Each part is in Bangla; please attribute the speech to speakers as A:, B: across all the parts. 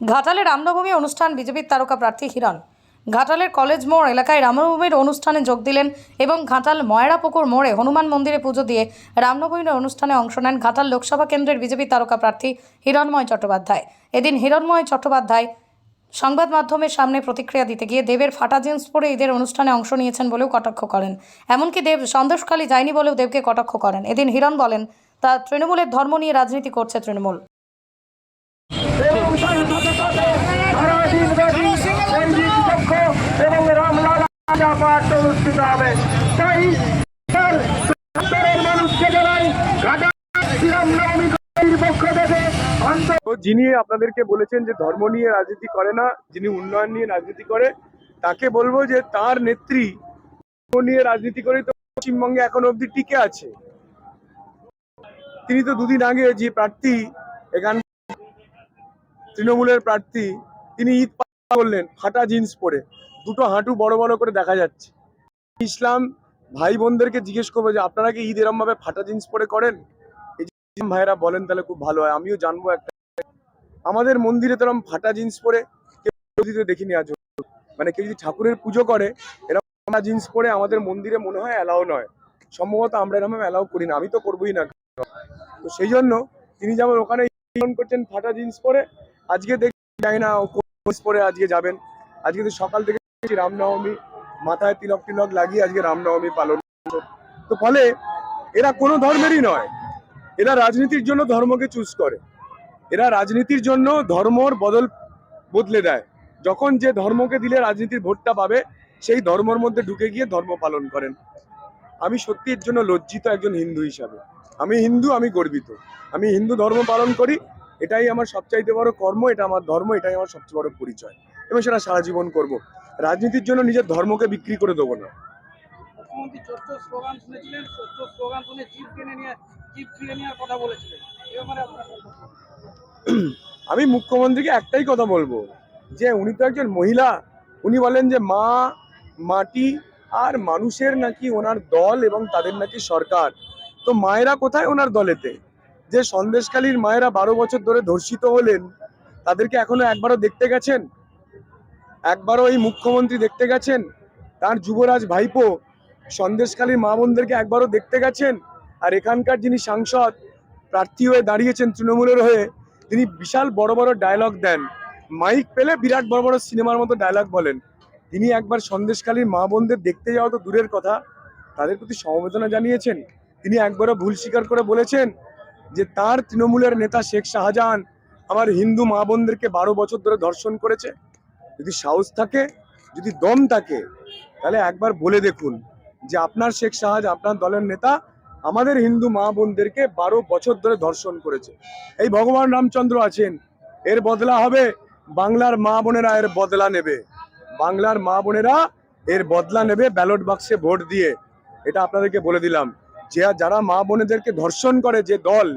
A: ঘাটালে রামনবমী অনুষ্ঠান বিজেপির তারকা প্রার্থী হিরণ। ঘাটালের কলেজ মোড় এলাকায় রামনবমীর অনুষ্ঠানে যোগ দিলেন এবং ঘাটাল ময়রাপুকুর মোড়ে হনুমান মন্দিরে পুজো দিয়ে রামনবমীর অনুষ্ঠানে অংশ নেন ঘাটাল লোকসভা কেন্দ্রের বিজেপি তারকা প্রার্থী হিরণময় চট্টোপাধ্যায়। এদিন হিরণময় চট্টোপাধ্যায় সংবাদ মাধ্যমের সামনে প্রতিক্রিয়া দিতে গিয়ে দেবের ফাটা জিন্স পরে ঈদের অনুষ্ঠানে অংশ নিয়েছেন বলেও কটাক্ষ করেন। এমনকি দেব সন্দেশখালী যায়নি বলেও দেবকে কটাক্ষ করেন। এদিন হিরণ বলেন, তা তৃণমূলের ধর্ম নিয়ে রাজনীতি করছে তৃণমূল।
B: যিনি আপনাদেরকে বলেছেন যে ধর্ম নিয়ে রাজনীতি করে না, যিনি উন্নয়ন নিয়ে রাজনীতি করে, তাকে বলব যে তার নেত্রী ধর্ম নিয়ে রাজনীতি করে তো পশ্চিমবঙ্গে এখন অবধি টিকে আছে। তিনি তো দুদিন আগে যে প্রার্থী এখান তৃণমূলের প্রার্থী, তিনি ঈদ করলেন, ফাটা জিন্স পরে। দুটো হাঁটু বড় বড় করে দেখা যাচ্ছে। ইসলাম ভাই বোনদেরকে জিজ্ঞেস করব যে, আপনারা কি ঈদ এরম ভাবে ফাটা জিন্স পরে করেন? এই ভাইরা বলেন তাহলে খুব ভালো হয়। আমিও জানব একটা। আমাদের মন্দিরে তো ফাটা জিন্স পরে কেউ দেখিনি আজ মানে কেউ যদি ঠাকুরের পুজো করে, এরকম ফাটা জিন্স পরে আমাদের মন্দিরে মনে হয় অ্যালাও নয়। সম্ভবত আমরা এরকম অ্যালাউ করি না। আমি তো করবোই না। তো সেই জন্য তিনি যেমন ওখানে পালন করছেন, ফাটা জিন্স পরে আজকে দেখি জানি না পরে আজকে যাবেন। আজকে তো সকাল থেকে রামনবমী, মাথায় তিলক তিলক লাগিয়ে আজকে রামনবমী পালন। তো ফলে এরা কোনো ধর্মেরই নয়। এরা রাজনীতির জন্য ধর্মকে চুজ করে। এরা রাজনীতির জন্য ধর্মর বদল বদলে দেয়। যখন যে ধর্মকে দিলে রাজনীতির ভোটটা পাবে, সেই ধর্মর মধ্যে ঢুকে গিয়ে ধর্ম পালন করেন। আমি সত্যি এর জন্য লজ্জিত একজন হিন্দু হিসাবে। আমি হিন্দু, আমি গর্বিত। আমি হিন্দু ধর্ম পালন করি এটাই আমার সবচাইতে বড় কর্ম এটা আমার ধর্ম এটাই আমার সবচেয়ে বড় পরিচয়। এবং সেটা সারা জীবন করব। রাজনীতির জন্য নিজের ধর্মকে বিক্রি করে দেবো না। আমি মুখ্যমন্ত্রীকে একটাই কথা বলব যে উনি তো একজন মহিলা। উনি বলেন যে মা মাটি আর মানুষের নাকি ওনার দল এবং তাদের নাকি সরকার। তো মায়েরা কোথায় ওনার দলেতে? যে সন্দেশকালীর মায়েরা বারো বছর ধরে ধর্ষিত হলেন, তাদেরকে এখনও একবারও দেখতে গেছেন? একবারও এই মুখ্যমন্ত্রী দেখতে গেছেন? তার যুবরাজ ভাইপো সন্দেশকালীর মা বোনদেরকে একবারও দেখতে গেছেন? আর এখানকার যিনি সাংসদ, প্রার্থী হয়ে দাঁড়িয়েছেন তৃণমূলের হয়ে, তিনি বিশাল বড় বড় ডায়লগ দেন। মাইক পেলে বিরাট বড় বড় সিনেমার মতো ডায়লগ বলেন। তিনি একবার সন্দেশকালীর মা বোনদের দেখতে যাওয়া তো দূরের কথা, তাদের প্রতি সমবেদনা জানিয়েছেন। তিনি একবারও ভুল স্বীকার করে বলেছেন যে তার তৃণমূলের নেতা শেখ শাহজাহান আমার হিন্দু মা বোনদেরকে বারো বছর ধরে ধর্ষণ করেছে। যদি সাহস থাকে, যদি দম থাকে, তাহলে একবার বলে দেখুন যে আপনার শেখ শাহজাহান, আপনার দলের নেতা আমাদের হিন্দু মা বোনদেরকে বারো বছর ধরে ধর্ষণ করেছে। এই ভগবান রামচন্দ্র আছেন। এর বদলা হবে বাংলার মা বোনেরা এর বদলা নেবে। বাংলার মা বোনেরা এর বদলা নেবে ব্যালট বাক্সে ভোট দিয়ে। এটা আপনাদেরকে বলে দিলাম। যে যারা মা বোনেদেরকে ধর্ষণ করে যে দল,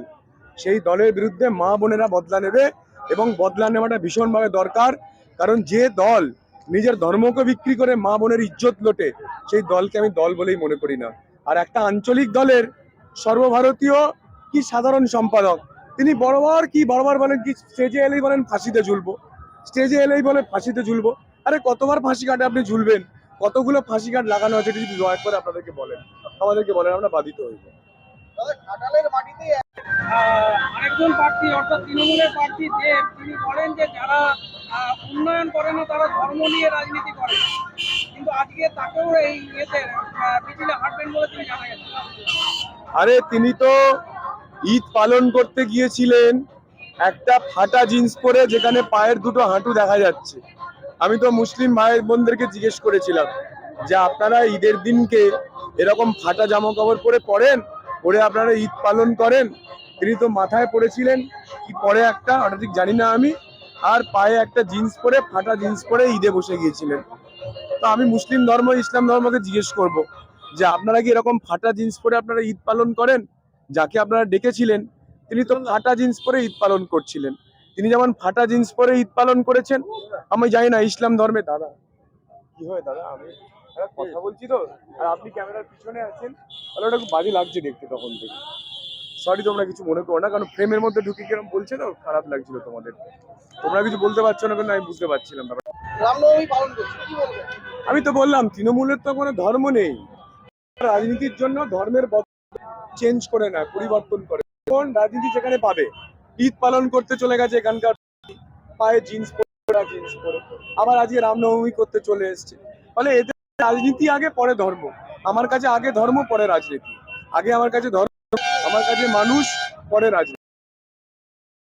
B: সেই দলের বিরুদ্ধে মা বোনেরা বদলা নেবে এবং বদলা নেওয়াটা ভীষণভাবে দরকার। কারণ যে দল নিজের ধর্মকে বিক্রি করে মা বোনের ইজ্জত লোটে, সেই দলকে আমি দল বলেই মনে করি না। আর একটা আঞ্চলিক দলের সর্বভারতীয় কি সাধারণ সম্পাদক, তিনি বরাবর কি, বারবার বলেন কি, স্টেজে এলেই বলেন ফাঁসিতে ঝুলবো, স্টেজে এলেই বলে ফাঁসিতে ঝুলবো। আরে কতবার ফাঁসি কাটে আপনি ঝুলবেন? কতগুলো ফাঁসি কাট লাগানো আছে এটা যদি দয়া করে আপনাদেরকে বলেন। আমাদেরকে বলেন আমরা বাধিত হইব
C: আরেকজন প্রার্থী অর্থাৎ তৃণমূলের প্রার্থী দেব তিনি বলেন যে যারা উন্নয়ন করে না তারা ধর্ম নিয়ে রাজনীতি করে। কিন্তু আজকে তাকেও এই ইয়েতে মিছিলে হাঁটবেন বলে তিনি জানা গেছে।
B: আরে তিনি তো ঈদ পালন করতে গিয়েছিলেন। একটা ফাটা জিন্স পরে যেখানে পায়ের দুটো হাঁটু দেখা যাচ্ছে। আমি তো মুসলিম ভাই বোনদেরকে জিজ্ঞেস করেছিলাম যে আপনারা ঈদের দিনকে এরকম ফাটা জামা কাপড় পরে পরেন? পরে আপনারা ঈদ পালন করেন? তিনি তো মাথায় পরেছিলেন কি পরে একটা ওটা ঠিক জানি না আমি আর পায়ে একটা জিন্স পরে ফাটা জিন্স পরে ঈদে বসে গিয়েছিলেন। তো আমি মুসলিম ধর্ম ইসলাম ধর্মকে জিজ্ঞেস করব যে আপনারা কি এরকম ফাটা জিন্স পরে আপনারা ঈদ পালন করেন? যাকে আপনারা ডেকেছিলেন তিনি তো ফাটা জিন্স পরে ঈদ পালন করছিলেন। তিনি যেমন ফাটা জিন্স পরে ঈদ পালন করেছেন আমি জানি না ইসলাম ধর্মে দাদা। কি হয় দাদা? আমি কথা বলছি তো আর আপনি ক্যামেরার পিছনে আছেন তাহলে ওটা খুব বাজে লাগছে দেখতে তখন থেকে। সরি তোমরা কিছু মনে করো না কারণ ফ্রেমের মধ্যে ঢুকে কিরম বলছে তো খারাপ লাগছিল তোমাদের। তোমরা কিছু বলতে পারছ না কিন্তু আমি বুঝতে পারছিলাম আমি তো বললাম তৃণমূলের তো কোনো ধর্ম নেই। রাজনীতির জন্য ধর্মের চেঞ্জ করে না পরিবর্তন করে। কোন রাজনীতি যেখানে পাবে? ঈদ পালন করতে চলে গেছে এখানকার পায়ে জিন্স পরে জিন্স পরে। আবার আজকে রামনবমী করতে চলে এসছে। ফলে এদের রাজনীতি আগে পরে ধর্ম। আমার কাছে আগে ধর্ম, পরে রাজনীতি। আগে আমার কাছে ধর্ম, আমার কাছে মানুষ, পরে রাজনীতি।